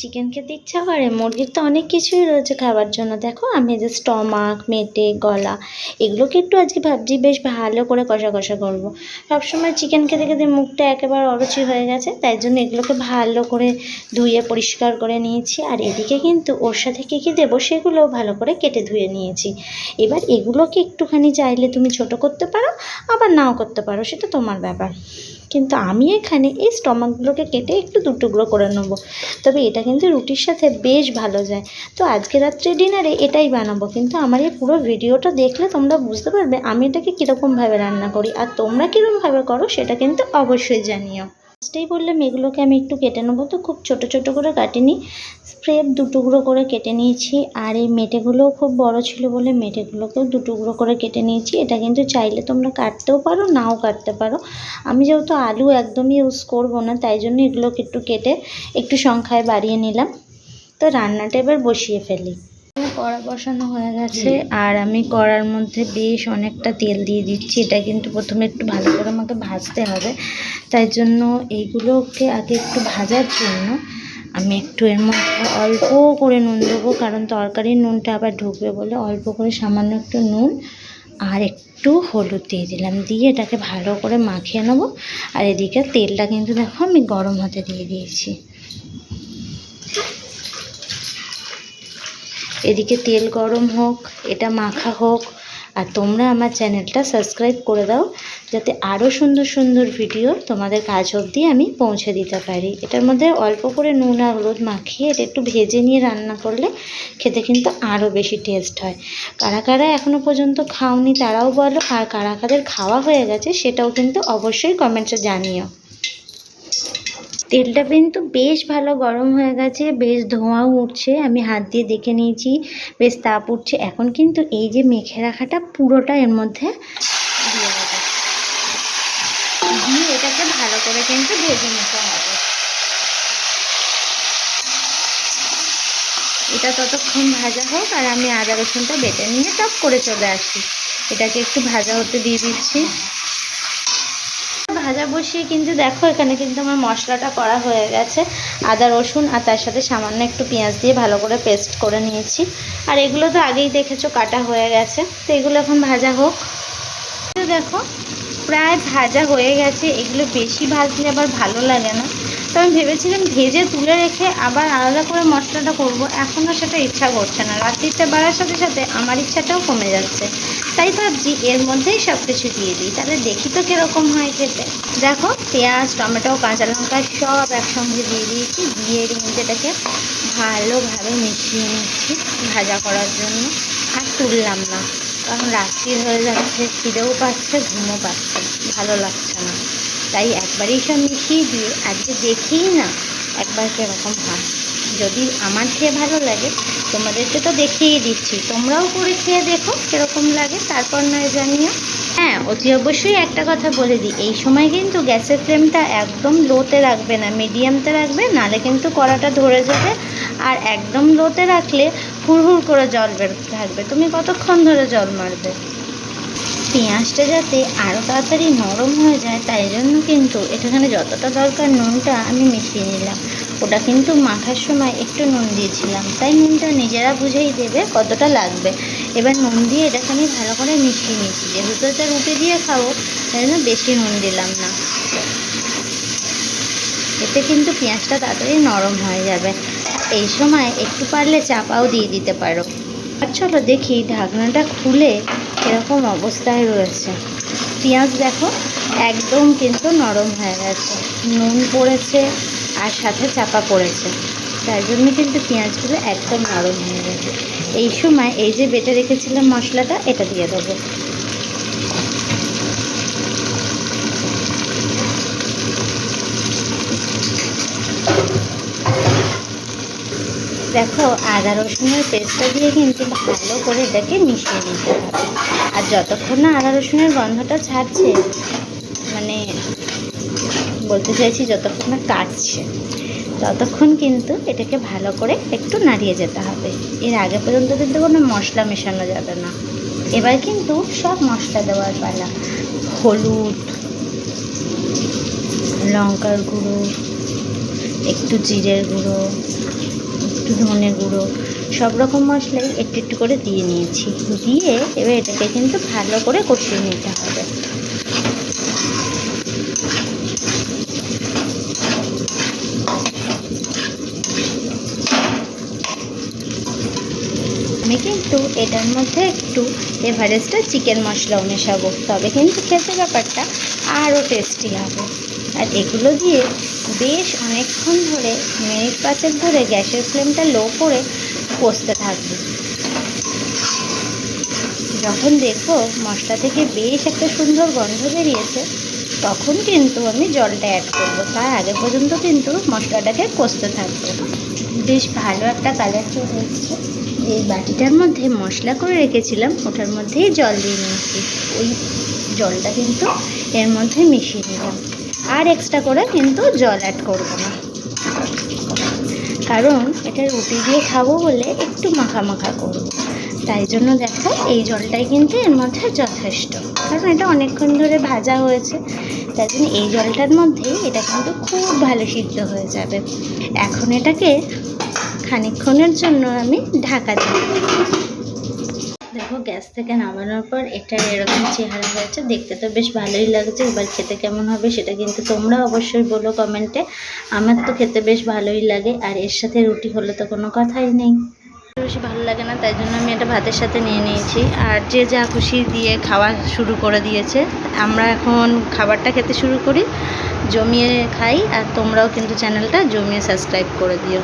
Chicken খেতে ইচ্ছা করে, মুরগির তো অনেক কিছুই রয়েছে খাবার জন্য। দেখো, আমি যে স্টমাক মেটে, গলা, এগুলোকে একটু আজকে ভাবছি, বেশ ভালো করে কষা কষা করব। সবসময় চিকেন খেতে খেতে মুখটা একেবারে অরুচি হয়ে গেছে, তাই জন্য এগুলোকে ভালো করে ধুয়ে পরিষ্কার করে নিয়েছি। আর এদিকে কিন্তু ওর সাথে কী কী দেবো সেগুলোও ভালো করে কেটে ধুয়ে নিয়েছি। এবার এগুলোকে একটুখানি চাইলে তুমি ছোট করতে পারো, আবার নাও করতে পারো, সেটা তোমার ব্যাপার। কিন্তু আমি এখানে এই স্টমাকগুলোকে কেটে একটু দু টুকরো করে নেব। তবে এটা কিন্তু রুটির সাথে বেশ ভালো যায়। তো আজকে রাত্রে ডিনারে এটাই বানাবো। কিন্তু আমার এই পুরো ভিডিওটা দেখলে তোমরা বুঝতে পারবে আমি এটাকে কীরকমভাবে রান্না করি। আর তোমরা কীরকমভাবে করো সেটা কিন্তু অবশ্যই জানিও। ফার্স্টেই বললাম, এগুলোকে আমি একটু কেটে নেব তো। খুব ছোট ছোট করে কাটিনি। স্প্রেপ দু টুকরো করে কেটে নিয়েছি। আর এই মেটেগুলোও খুব বড় ছিল বলে মেটেগুলোকেও দু টুকরো করে কেটে নিয়েছি। এটা কিন্তু চাইলে তোমরা কাটতেও পারো, নাও কাটতে পারো। আমি যেহেতু আলু একদমই ইউজ করব না, তাই জন্য এগুলোকে একটু কেটে একটু সংখ্যায় বাড়িয়ে নিলাম। তো রান্নাটা এবার বসিয়ে ফেলি। কড়া বসানো হয়ে গেছে। আর আমি কড়ার মধ্যে বেশ অনেকটা তেল দিয়ে দিচ্ছি। এটা কিন্তু প্রথমে একটু ভালো করে আমাকে ভাজতে হবে। তাই জন্য এইগুলোকে আগে একটু ভাজার জন্য আমি একটু এর মধ্যে অল্প করে নুন দেবো। কারণ তরকারির নুনটা আবার ঢুকবে বলে অল্প করে সামান্য একটু নুন আর একটু হলুদ দিয়ে দিলাম। দিয়ে এটাকে ভালো করে মাখিয়ে নেব। আর এদিকে তেলটা কিন্তু দেখো আমি গরম হতে দিয়ে দিয়েছি। এদিকে তেল গরম হোক, এটা মাখা হোক, আর তোমরা আমার চ্যানেলটা সাবস্ক্রাইব করে দাও, যাতে আরও সুন্দর সুন্দর ভিডিও তোমাদের কাজ অবধি আমি পৌঁছে দিতে পারি। এটার মধ্যে অল্প করে নুন আর হলুদ মাখিয়ে এটা একটু ভেজে নিয়ে রান্না করলে খেতে কিন্তু আরও বেশি টেস্ট হয়। কারা কারা এখনও পর্যন্ত খাওনি তারাও বলো, আর কারা কাদের খাওয়া হয়ে গেছে সেটাও কিন্তু অবশ্যই কমেন্টসে জানিও। তেলটা কিন্তু বেশ ভালো গরম হয়ে গেছে, বেশ ধোঁয়াও উঠছে, আমি হাত দিয়ে দেখে নিয়েছি, বেশ তাপ উঠছে। এখন কিন্তু এই যে মেখে রাখাটা পুরোটা এর মধ্যে দিয়ে দিয়ে এটাকে ভালো করে কিন্তু ভেজে নিতে হবে। এটা ততক্ষণ ভাজা হোক, আর আমি আদা রসুনটা বেটে নিয়ে টপ করে চলে আসি। এটাকে একটু ভাজা হতে দিয়ে দিচ্ছি। ভাজা বসিয়ে কিন্তু দেখো, এখানে কিন্তু আমার মশলাটা করা হয়ে গেছে। আদা, রসুন আর তার সাথে সামান্য একটু পেঁয়াজ দিয়ে ভালো করে পেস্ট করে নিয়েছি। আর এগুলো তো আগেই দেখেছ, কাটা হয়ে গেছে। তো এগুলো এখন ভাজা হোক। দেখো, প্রায় ভাজা হয়ে গেছে। এগুলো বেশি ভাজলে আবার ভালো লাগে না। তো আমি ভেবেছিলাম ভেজে তুলে রেখে আবার আলাদা করে মশলাটা করব। এখনও সেটা ইচ্ছা করছে না। রাত্রিতে বাড়ার সাথে সাথে আমার ইচ্ছাটাও কমে যাচ্ছে। তাই ভাবছি এর মধ্যেই সব কিছু দিয়ে দিই। তাহলে দেখি তো কীরকম হয় খেতে। দেখো, পেঁয়াজ, টমেটো, কাঁচা লঙ্কা সব একসঙ্গে দিয়ে দিয়েছি। দিয়ে কিন্তু এটাকে ভালোভাবে মিশিয়ে নিচ্ছি ভাজা করার জন্য। আর তুললাম না। কারণ রাত্রি হয়ে যাচ্ছে, খিদেও পাচ্ছে, ঘুমও পাচ্ছে। ভালো লাগছে না। তাই একবারেই সব মিশিয়ে দিয়ে আজকে দেখেই না, একবার কীরকম হয় যদি আমার খেয়ে ভালো লাগে, তোমাদেরকে তো দেখিয়ে দিচ্ছি। তোমরাও করে খেয়ে দেখো কীরকম লাগে, তারপর নয় জানিও। হ্যাঁ অতি অবশ্যই একটা কথা বলে দিই। এই সময় কিন্তু গ্যাসের ফ্লেমটা একদম লোতে রাখবে না, মিডিয়ামতে রাখবে, নালে কিন্তু কড়াটা ধরে যাবে আর একদম লোতে রাখলে হুড়হুড় করে জল বেরোতে থাকবে। তুমি কতক্ষণ ধরে জল মারবে? পেঁয়াজটা যাতে আরও তাড়াতাড়ি নরম হয়ে যায়, তাই জন্য কিন্তু এখানে যতটা দরকার নুনটা আমি মিশিয়ে নিলাম। ওটা কিন্তু মাখার সময় একটু নুন দিয়েছিলাম, তাই নুনটা নিজেরা বুঝেই দেবে কতটা লাগবে। এবার নুন দিয়ে এটাকে আমি ভালো করে মিশিয়ে নিচ্ছি যেহেতু এটা রুটি দিয়ে খাব, তাই জন্য বেশি নুন দিলাম না। এতে কিন্তু পেঁয়াজটা তাড়াতাড়ি নরম হয়ে যাবে। এই সময় একটু পারলে চাপাও দিয়ে দিতে পারো। আর চলো দেখি ঢাকনাটা খুলে এরকম অবস্থায় রয়েছে। পেঁয়াজ দেখো একদম কিন্তু নরম হয়ে গেছে। নুন পড়েছে আর সাথে চাপা পড়েছে। তার জন্য কিন্তু পেঁয়াজগুলো একদম নরম হয়ে গেছে। এই সময় এই যে বেটে রেখেছিলাম মশলাটা, এটা দিয়ে দেবো। দেখো আদা রসুনের পেস্টটা দিয়ে কিন্তু ভালো করে এটাকে মিশিয়ে নিতে হবে। আর যতক্ষণ না আদা রসুনের গন্ধটা ছাড়ছে মানে বলতে চাইছি যতক্ষণ না কাটছে, ততক্ষণ কিন্তু এটাকে ভালো করে একটু নাড়িয়ে যেতে হবে। এর আগে পর্যন্ত কিন্তু কোনো মশলা মেশানো যাবে না। এবার কিন্তু সব মশলা দেওয়ার পালা। হলুদ, লঙ্কার গুঁড়ো, একটু জিরের গুঁড়ো ধনে গুঁড়ো, সব রকম মশলাই একটু একটু করে দিয়ে নিয়েছি। দিয়ে এবার এটাকে কিন্তু ভালো করে কষিয়ে নিতে হবে। আমি কিন্তু এটার মধ্যে একটু এভারেস্টের চিকেন মশলাও মেশাবো, তবে কিন্তু খেতে ব্যাপারটা আরও টেস্টি হবে। আর এগুলো দিয়ে বেশ অনেকক্ষণ ধরে মিনিট পাঁচেক ধরে গ্যাসের ফ্লেমটা লো করে কষতে থাকবে। যখন দেখব মশলা থেকে বেশ একটা সুন্দর গন্ধ বেরিয়েছে, তখন কিন্তু আমি জলটা অ্যাড করব। তার আগে পর্যন্ত কিন্তু মশলাটাকে কষতে থাকব। বেশ ভালো একটা কালার চলে এসছে। এই বাটিটার মধ্যে মশলা করে রেখেছিলাম, ওটার মধ্যেই জল দিয়ে নিয়েছি। ওই জলটা কিন্তু এর মধ্যে মিশিয়ে নিলাম। আর এক্সট্রা করে কিন্তু জল অ্যাড করব না। কারণ এটা রুটি দিয়ে খাব বলে একটু মাখা মাখা করব। তাই জন্য দেখো এই জলটাই কিন্তু এর মধ্যে যথেষ্ট। কারণ এটা অনেকক্ষণ ধরে ভাজা হয়েছে। তাই জন্য এই জলটার মধ্যেই এটা কিন্তু খুব ভালো সিদ্ধ হয়ে যাবে। এখন এটাকে খানিকক্ষণের জন্য আমি ঢাকা দিই দেখো, গ্যাস থেকে নামানোর পর এটা এরকম চেহারা হয়েছে, দেখতে তো বেশ ভালোই লাগছে, এবার খেতে কেমন হবে সেটা কিন্তু তোমরা অবশ্যই বলো কমেন্টে। আমার তো খেতে বেশ ভালোই লাগে, আর এর সাথে রুটি হলে তো কোনো কথাই নেই। বেশি ভালো লাগে না, তাই জন্য আমি এটা ভাতের সাথে নিয়ে নিয়েছি। আর যে যা খুশি দিয়ে খাওয়া শুরু করে দিয়েছে, আমরা এখন খাবারটা খেতে শুরু করি, জমিয়ে খাই, আর তোমরাও কিন্তু চ্যানেলটা জমিয়ে সাবস্ক্রাইব করে দিও।